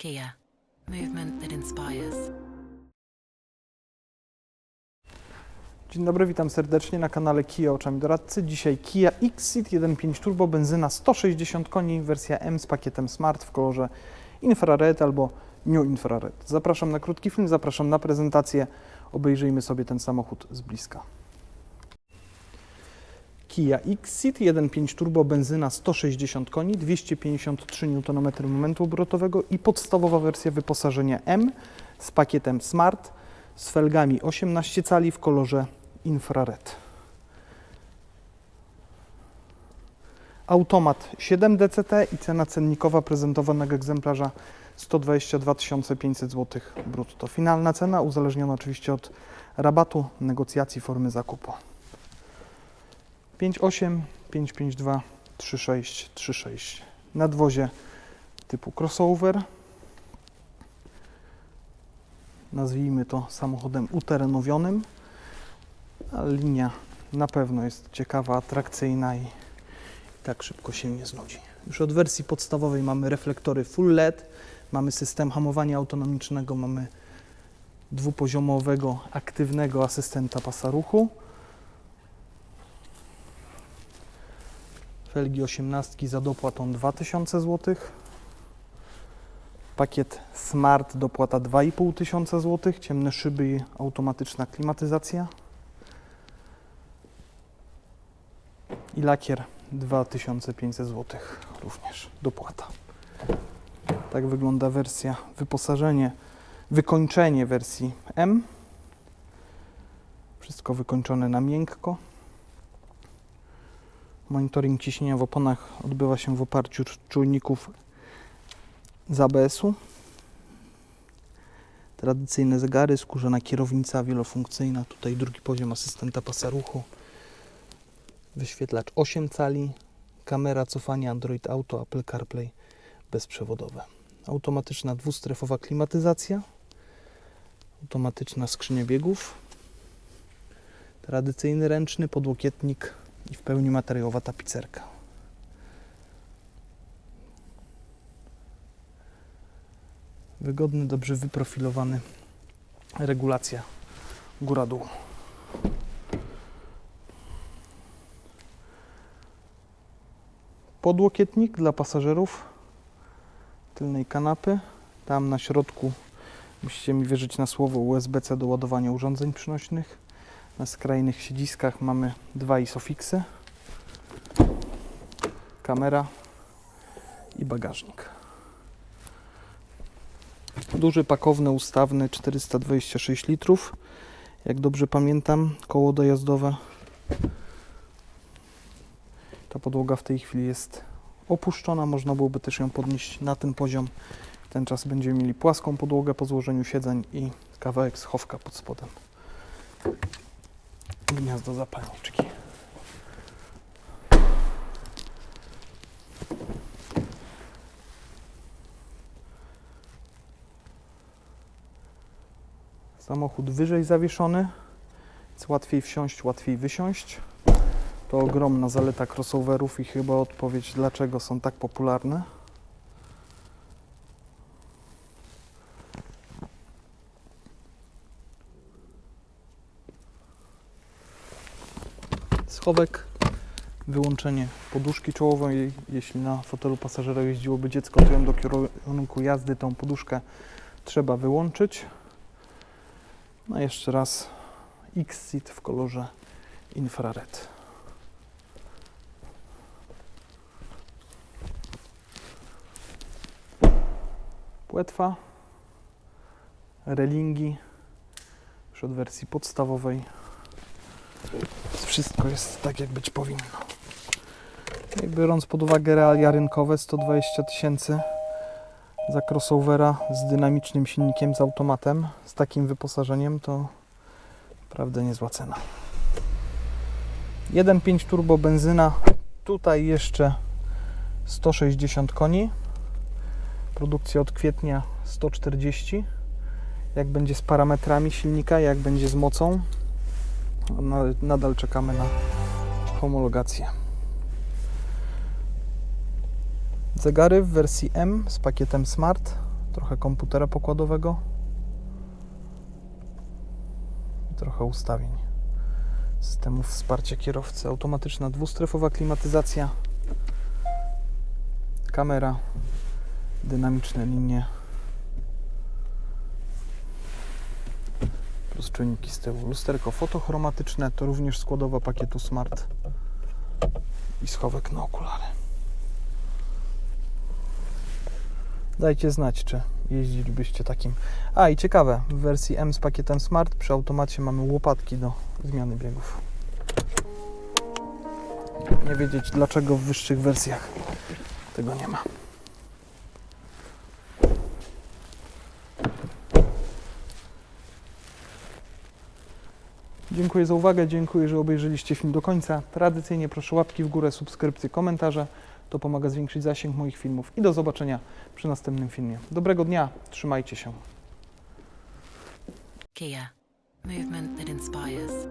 Kia, movement that inspires. Dzień dobry, witam serdecznie na kanale Kia Oczami Doradcy. Dzisiaj Kia Xceed 1.5 Turbo, benzyna 160 koni, wersja M z pakietem Smart w kolorze infrared albo New Infrared. Zapraszam na krótki film, zapraszam na prezentację. Obejrzyjmy sobie ten samochód z bliska. Kia Xceed 1.5 Turbo, benzyna 160 koni, 253 Nm momentu obrotowego i podstawowa wersja wyposażenia M z pakietem Smart z felgami 18 cali w kolorze infrared. Automat 7 DCT i cena cennikowa prezentowanego egzemplarza 122 500 zł brutto. Finalna cena uzależniona oczywiście od rabatu, negocjacji formy zakupu. 58 552 36 36 nadwozie typu crossover nazwijmy to samochodem uterenowionym, linia na pewno jest ciekawa, atrakcyjna i tak szybko się nie znudzi. Już od wersji podstawowej mamy reflektory full LED, mamy system hamowania autonomicznego, mamy dwupoziomowego, aktywnego asystenta pasa ruchu. Felgi 18 za dopłatą 2000 zł. Pakiet Smart dopłata 2,5 tysiąca złotych, ciemne szyby i automatyczna klimatyzacja. I lakier 2500 złotych również dopłata. Tak wygląda wersja, wyposażenie, wykończenie wersji M. Wszystko wykończone na miękko. Monitoring ciśnienia w oponach odbywa się w oparciu czujników z ABS-u. Tradycyjne zegary, skórzana kierownica wielofunkcyjna, tutaj drugi poziom asystenta pasa ruchu, wyświetlacz 8 cali, kamera cofania Android Auto, Apple CarPlay bezprzewodowe. Automatyczna dwustrefowa klimatyzacja, automatyczna skrzynia biegów, tradycyjny ręczny podłokietnik i w pełni materiałowa tapicerka. wygodny, dobrze wyprofilowany regulacja góra-dół. Podłokietnik dla pasażerów tylnej kanapy. Tam na środku musicie mi wierzyć na słowo USB-C do ładowania urządzeń przynośnych. Na skrajnych siedziskach mamy dwa isofixy, kamera i bagażnik. Duży, pakowny, ustawny, 426 litrów. Jak dobrze pamiętam, koło dojazdowe. Ta podłoga w tej chwili jest opuszczona. Można byłoby też ją podnieść na ten poziom. Ten czas będziemy mieli płaską podłogę po złożeniu siedzeń i kawałek schowka pod spodem. Gniazdo zapalniczki. Samochód wyżej zawieszony, jest łatwiej wsiąść, łatwiej wysiąść. To ogromna zaleta crossoverów i chyba odpowiedź, dlaczego są tak popularne. Schowek, wyłączenie poduszki czołowej. Jeśli na fotelu pasażera jeździłoby dziecko, to ją do kierunku jazdy tą poduszkę trzeba wyłączyć. No jeszcze raz Xceed w kolorze infrared. Płetwa, relingi, już od wersji podstawowej. Wszystko jest tak, jak być powinno. I biorąc pod uwagę realia rynkowe, 120 tysięcy za crossovera z dynamicznym silnikiem, z automatem, z takim wyposażeniem, to naprawdę niezła cena. 1.5 turbo benzyna, tutaj jeszcze 160 koni, produkcja od kwietnia 140. Jak będzie z parametrami silnika, jak będzie z mocą, nadal czekamy na homologację. Zegary w wersji M z pakietem Smart trochę komputera pokładowego. I trochę ustawień. Systemów wsparcia kierowcy. Automatyczna dwustrefowa klimatyzacja, kamera, dynamiczne linie, plus czujniki z tyłu. Lusterko fotochromatyczne to również składowa pakietu Smart i schowek na okulary. Dajcie znać, czy jeździlibyście takim. A i ciekawe, w wersji M z pakietem Smart przy automacie mamy łopatki do zmiany biegów. Nie wiedzieć dlaczego w wyższych wersjach tego nie ma. Dziękuję za uwagę, dziękuję, że obejrzeliście film do końca. Tradycyjnie proszę łapki w górę, subskrypcje, komentarze. To pomaga zwiększyć zasięg moich filmów i do zobaczenia przy następnym filmie. Dobrego dnia, trzymajcie się. Kia. Movement that inspires.